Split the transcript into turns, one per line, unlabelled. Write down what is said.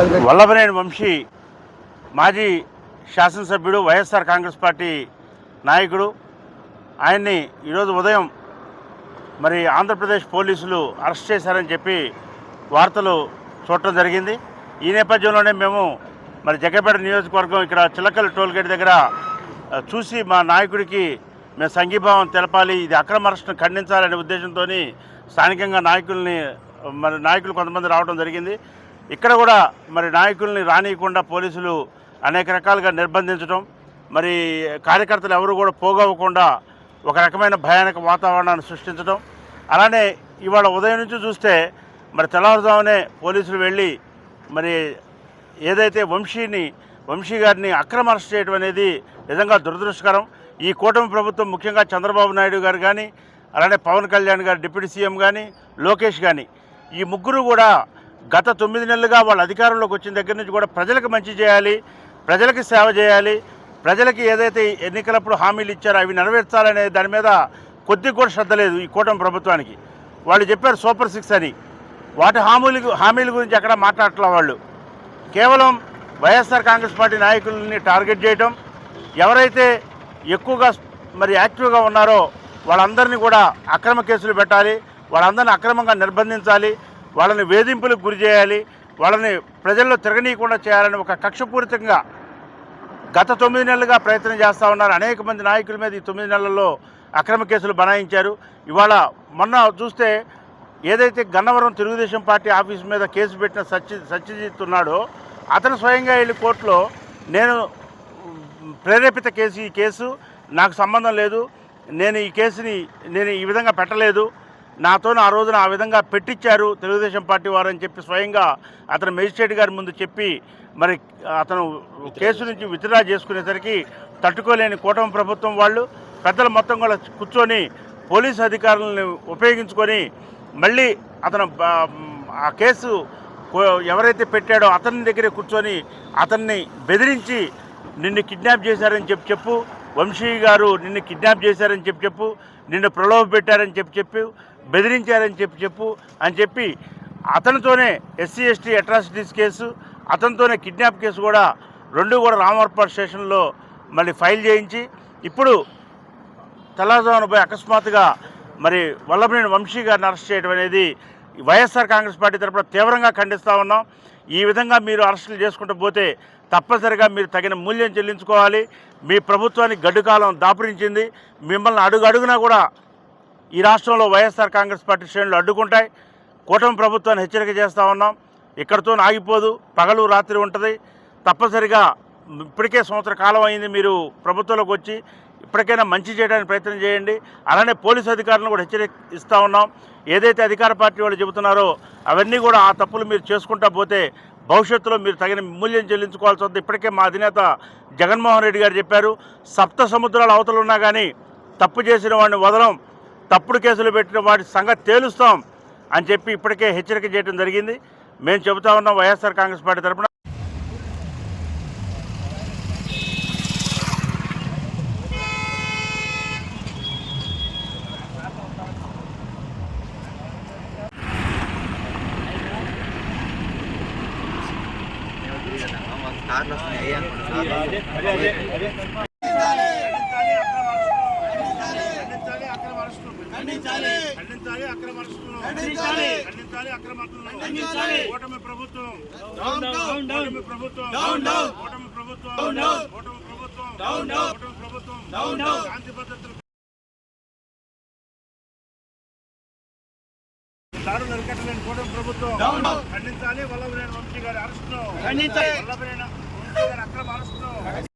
వల్లభనేని వంశీ మాజీ శాసనసభ్యుడు వైఎస్ఆర్ కాంగ్రెస్ పార్టీ నాయకుడు. ఆయన్ని ఈరోజు ఉదయం మరి ఆంధ్రప్రదేశ్ పోలీసులు అరెస్ట్ చేశారని చెప్పి వార్తలు చూడటం జరిగింది. ఈ నేపథ్యంలోనే మేము మరి జగ్గపేట నియోజకవర్గం ఇక్కడ చిలకల టోల్గేట్ దగ్గర చూసి మా నాయకుడికి మేము సంఘీభావం తెలపాలి ఇది అక్రమ అరెస్టును ఖండించాలనే ఉద్దేశంతో స్థానికంగా నాయకుల్ని మరి నాయకులు కొంతమంది రావడం జరిగింది. ఇక్కడ కూడా మరి నాయకుల్ని రానియకుండా పోలీసులు అనేక రకాలుగా నిర్బంధించడం మరి కార్యకర్తలు ఎవరు కూడా పోగవ్వకుండా ఒక రకమైన భయానక వాతావరణాన్ని సృష్టించడం అలానే ఇవాళ ఉదయం నుంచి చూస్తే మరి తెల్లవారుజామునే పోలీసులు వెళ్ళి మరి ఏదైతే వంశీని వంశీ గారిని అక్రమ అరెస్ట్ చేయడం అనేది నిజంగా దురదృష్టకరం. ఈ కూటమి ప్రభుత్వం ముఖ్యంగా చంద్రబాబు నాయుడు గారు కానీ అలానే పవన్ కళ్యాణ్ గారు డిప్యూటీ సీఎం కానీ లోకేష్ కానీ ఈ ముగ్గురు కూడా గత తొమ్మిది నెలలుగా వాళ్ళ అధికారంలోకి వచ్చిన దగ్గర నుంచి కూడా ప్రజలకు మంచి చేయాలి ప్రజలకి సేవ చేయాలి ప్రజలకి ఏదైతే ఎన్నికలప్పుడు హామీలు ఇచ్చారో అవి నెరవేర్చాలనే దాని మీద కొద్దిగా కూడా శ్రద్ధ లేదు ఈ కూటమి ప్రభుత్వానికి. వాళ్ళు చెప్పారు సూపర్ సిక్స్ అని. వాటి హామీలు హామీల గురించి అక్కడ మాట్లాడట్లా వాళ్ళు. కేవలం వైఎస్ఆర్ కాంగ్రెస్ పార్టీ నాయకులని టార్గెట్ చేయటం ఎవరైతే ఎక్కువగా మరి యాక్టివ్గా ఉన్నారో వాళ్ళందరినీ కూడా అక్రమ కేసులు పెట్టాలి వాళ్ళందరినీ అక్రమంగా నిర్బంధించాలి వాళ్ళని వేధింపులకు గురి చేయాలి వాళ్ళని ప్రజల్లో తిరగనీయకుండా చేయాలని ఒక కక్షపూరితంగా గత తొమ్మిది నెలలుగా ప్రయత్నం చేస్తూ ఉన్నారు. అనేక మంది నాయకుల మీద ఈ తొమ్మిది నెలల్లో అక్రమ కేసులు బనాయించారు. ఇవాళ మొన్న చూస్తే ఏదైతే గన్నవరం తెలుగుదేశం పార్టీ ఆఫీస్ మీద కేసు పెట్టిన సత్య సత్యజిత్ ఉన్నాడో అతను స్వయంగా వెళ్ళి కోర్టులో నేను ప్రేరేపిత కేసు ఈ కేసు నాకు సంబంధం లేదు. నేను ఈ కేసుని నేను ఈ విధంగా పెట్టలేదు. నాతో ఆ రోజున ఆ విధంగా పెట్టించారు తెలుగుదేశం పార్టీ వారని చెప్పి స్వయంగా అతను మేజిస్ట్రేట్ గారి ముందు చెప్పి మరి అతను కేసు నుంచి విత్డ్రా చేసుకునేసరికి తట్టుకోలేని కూటమి ప్రభుత్వం వాళ్ళు పెద్దలు మొత్తం కూడా కూర్చొని పోలీసు అధికారులను ఉపయోగించుకొని మళ్ళీ అతను ఆ కేసు కో- ఎవరైతే పెట్టాడో అతని దగ్గరే కూర్చొని అతన్ని బెదిరించి నిన్ను కిడ్నాప్ చేశారని చెప్పి చెప్పు వంశీ గారు నిన్ను కిడ్నాప్ చేశారని చెప్పి చెప్పు నిన్ను ప్రలోభ పెట్టారని చెప్పి చెప్పు బెదిరించారని చెప్పి చెప్పు అని చెప్పి అతనితోనే ఎస్సీ ఎస్టీ అట్రాసిటీస్ కేసు అతనితోనే కిడ్నాప్ కేసు కూడా రెండు కూడా రామవరపాడు స్టేషన్లో మళ్ళీ ఫైల్ చేయించి ఇప్పుడు తెల్లవారుజామున పోయి అకస్మాత్తుగా మరి వల్లభనేని వంశీ గారిని అరెస్ట్ చేయడం అనేది వైఎస్ఆర్ కాంగ్రెస్ పార్టీ తరపున తీవ్రంగా ఖండిస్తూ ఉన్నాం. ఈ విధంగా మీరు అరెస్టులు చేసుకుంటూ పోతే తప్పనిసరిగా మీరు తగిన మూల్యం చెల్లించుకోవాలి. మీ ప్రభుత్వానికి గడ్డుకాలం దాపురించింది. మిమ్మల్ని అడుగు అడుగునా కూడా ఈ రాష్ట్రంలో వైఎస్ఆర్ కాంగ్రెస్ పార్టీ శ్రేణులు అడ్డుకుంటాయి. కూటమి ప్రభుత్వాన్ని హెచ్చరిక చేస్తూ ఉన్నాం. ఇక్కడితో ఆగిపోదు. పగలు రాత్రి ఉంటుంది. తప్పనిసరిగా ఇప్పటికే సంవత్సర కాలం అయింది మీరు ప్రభుత్వంలోకి వచ్చి ఇప్పటికైనా మంచి చేయడానికి ప్రయత్నం చేయండి. అలానే పోలీసు అధికారులను కూడా హెచ్చరిక ఇస్తూ ఉన్నాం. ఏదైతే అధికార పార్టీ వాళ్ళు చెబుతున్నారో అవన్నీ కూడా ఆ తప్పులు మీరు చేసుకుంటా పోతే భవిష్యత్తులో మీరు తగిన మూల్యం చెల్లించుకోవాల్సి వస్తుంది. ఇప్పటికే మా అధినేత జగన్మోహన్ రెడ్డి గారు చెప్పారు సప్త సముద్రాల అవతలు ఉన్నా కానీ తప్పు చేసిన వాడిని వదలం తప్పుడు కేసులు పెట్టిన వాటి సంగతి తేలుస్తాం అని చెప్పి ఇప్పటికే హెచ్చరిక చేయడం జరిగింది. మేము చెబుతా ఉన్నాం వైఎస్ఆర్ కాంగ్రెస్ పార్టీ తరపున ఖండించాలి అక్రమ అరెస్టులను. ఖండించాలి అక్రమ అరెస్టులను. కూటమి ప్రభుత్వం. కూటమి ప్రభుత్వం. కూటమి ప్రభుత్వం. కూటమి ప్రభుత్వం. కూటమి ప్రభుత్వం శాంతి భద్రతలు దారులు అరికట్టలేని కూటమి ప్రభుత్వం ఖండించాలి వల్లభనేని వంశీ గారి అరెస్టును. వల్లభనేని వంశీ గారి అక్రమ అరెస్టు